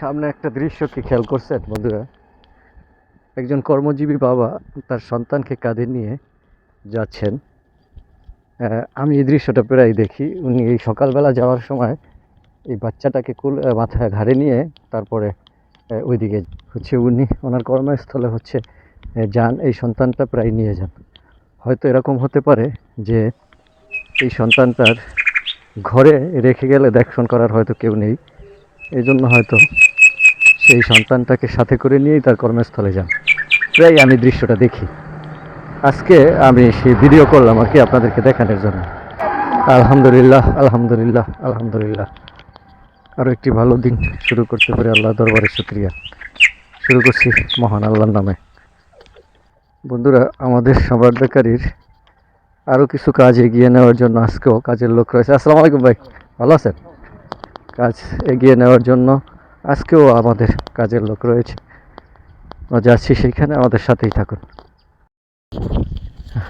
সামনে একটা দৃশ্য কি খেয়াল করছেন, বন্ধুরা? একজন কর্মজীবী বাবা তার সন্তানকে কাঁধে নিয়ে যাচ্ছেন। আমি এই দৃশ্যটা প্রায় দেখি। উনি এই সকালবেলা যাওয়ার সময় এই বাচ্চাটাকে কুল মাথায় ঘাড়ে নিয়ে তারপরে ওইদিকে হচ্ছে উনি, ওনার কর্মস্থলে হচ্ছে যান। এই সন্তানটা প্রায় নিয়ে যান। হয়তো এরকম হতে পারে যে এই সন্তানটার ঘরে রেখে গেলে দেখশন করার হয়তো কেউ নেই। এই জন্য হয়তো সেই সন্তানটাকে সাথে করে নিয়েই তার কর্মস্থলে যান। প্রায় আমি দৃশ্যটা দেখি। আজকে আমি সেই ভিডিও করলাম আর কি আপনাদেরকে দেখানোর জন্য। আলহামদুলিল্লাহ আলহামদুলিল্লাহ আলহামদুলিল্লাহ। আরও একটি ভালো দিন শুরু করতে পারে আল্লাহ দরবারে শুক্রিয়া। শুরু করছি মহান আল্লাহর নামে। বন্ধুরা, আমাদের সম্রাট বেকারির আরও কিছু কাজ এগিয়ে নেওয়ার জন্য আজকেও কাজের লোক রয়েছে। আসসালামু আলাইকুম ভাই, ভালো আছেন? কাজ এগিয়ে নেওয়ার জন্য আজকেও আমাদের কাজের লোক রয়েছে। যাচ্ছি সেইখানে, আমাদের সাথেই থাকুন।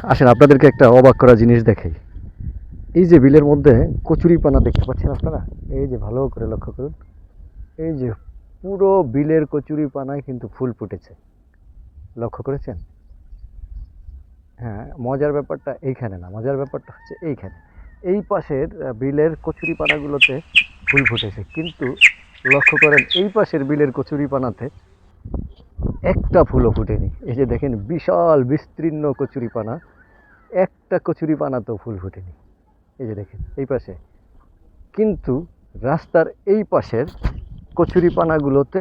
আসেন, আপনাদেরকে একটা অবাক করা জিনিস দেখাই। এই যে বিলের মধ্যে কচুরি পানা দেখতে পাচ্ছেন আপনারা? এই যে ভালো করে লক্ষ্য করুন। এই যে পুরো বিলের কচুরি পানায় কিন্তু ফুল ফুটেছে। লক্ষ্য করেছেন? হ্যাঁ মজার ব্যাপারটা এইখানে না, মজার ব্যাপারটা হচ্ছে এইখানে। এই পাশের বিলের কচুরি পানাগুলোতে ফুল ফুটেছে। কিন্তু লক্ষ্য করেন, এই পাশের বিলের কচুরি পানাতে একটা ফুলও ফুটেনি। এই যে দেখেন, বিশাল বিস্তীর্ণ কচুরি পানা একটা কচুরি পানাতেও ফুল ফুটেনি। এই যে দেখেন, এই পাশে। কিন্তু রাস্তার এই পাশের কচুরি পানাগুলোতে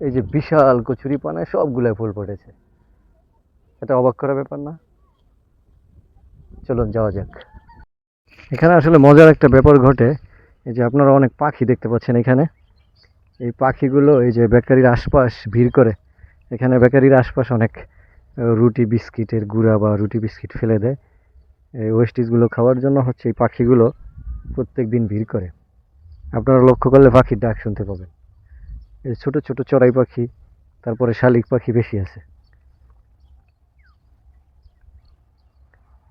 এই যে বিশাল কচুরি পানায় সবগুলোয় ফুল ফুটেছে। এটা অবাক করা ব্যাপার না? চলুন, যাওয়া যাক। এখানে আসলে মজার একটা ব্যাপার ঘটে। এই যে আপনারা অনেক পাখি দেখতে পাচ্ছেন এখানে। এই পাখিগুলো, এই যে বেকারির আশপাশ ভিড় করে, এখানে বেকারির আশপাশ অনেক রুটি বিস্কিটের গুঁড়া বা রুটি বিস্কিট ফেলে দেয়। এই ওয়েস্টিজগুলো খাওয়ার জন্য হচ্ছে এই পাখিগুলো প্রত্যেক দিন ভিড় করে। আপনারা লক্ষ্য করলে পাখির ডাক শুনতে পাবেন। এই ছোট ছোটো চড়াই পাখি, তারপরে শালিক পাখি বেশি আছে।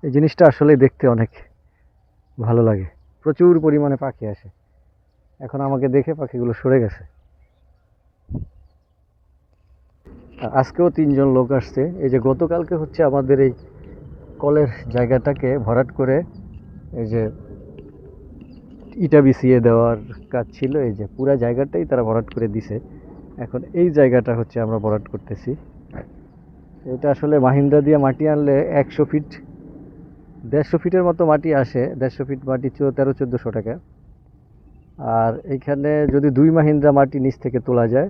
এই জিনিসটা আসলে দেখতে অনেক ভালো লাগে। প্রচুর পরিমাণে পাখি আসে। এখন আমাকে দেখে পাখিগুলো সরে গেছে আর আজকেও তিনজন লোক আসছে। এই যে গতকালকে হচ্ছে আমাদের এই কলের জায়গাটাকে ভরাট করে এই যে ইটা বিছিয়ে দেওয়ার কাজ ছিল। এই যে পুরা জায়গাটাই তারা ভরাট করে দিছে। এখন এই জায়গাটা হচ্ছে আমরা ভরাট করতেছি। এটা আসলে মাহিন্দ্রা দিয়ে মাটি আনলে একশো ফিট, দেড়শো ফিটের মতো মাটি আসে। দেড়শো ফিট মাটি তেরো, চোদ্দোশো টাকা। আর এইখানে যদি দুই মাহিন্দ্রা মাটি নিচ থেকে তোলা যায়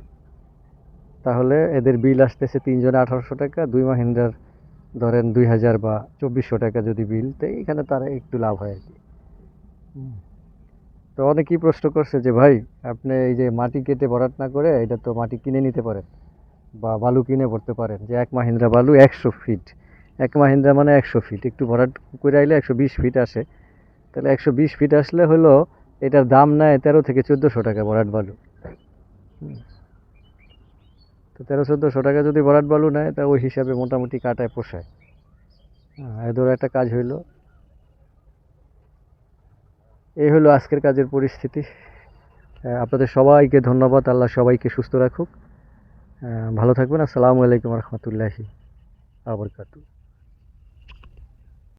তাহলে এদের বিল আসতেছে তিনজনে আঠারোশো টাকা দুই মাহিন্দ্রার ধরেন দুই হাজার বা চব্বিশশো টাকা যদি বিল তো এইখানে তারা একটু লাভ হয় আর কি। তো অনেকেই প্রশ্ন করছে যে ভাই আপনি এই যে মাটি কেটে ভরাট না করে এটা তো মাটি কিনে নিতে পারেন বা বালু কিনে ভরতে পারেন যে এক মাহিন্দ্রা বালু একশো ফিট। এক মাহিন্দ্রা মানে একশো ফিট একটু ভরাট করে আইলে একশো বিশ ফিট আসে। তাহলে একশো বিশ ফিট আসলে হলো এটার দাম নেয় তেরো থেকে চোদ্দোশো টাকা ভরাট বালু। হুম। তো তেরো চোদ্দোশো টাকা যদি ভরাট বালু নেয়, তা ওই হিসাবে মোটামুটি কাটায়, পোষায়। হ্যাঁ ধরো একটা কাজ হইল। এই হলো আজকের কাজের পরিস্থিতি। আপনাদের সবাইকে ধন্যবাদ। আল্লাহ সবাইকে সুস্থ রাখুক। ভালো থাকবেন। আসসালামু আলাইকুম রহমতুল্লাহি আবরকাতু।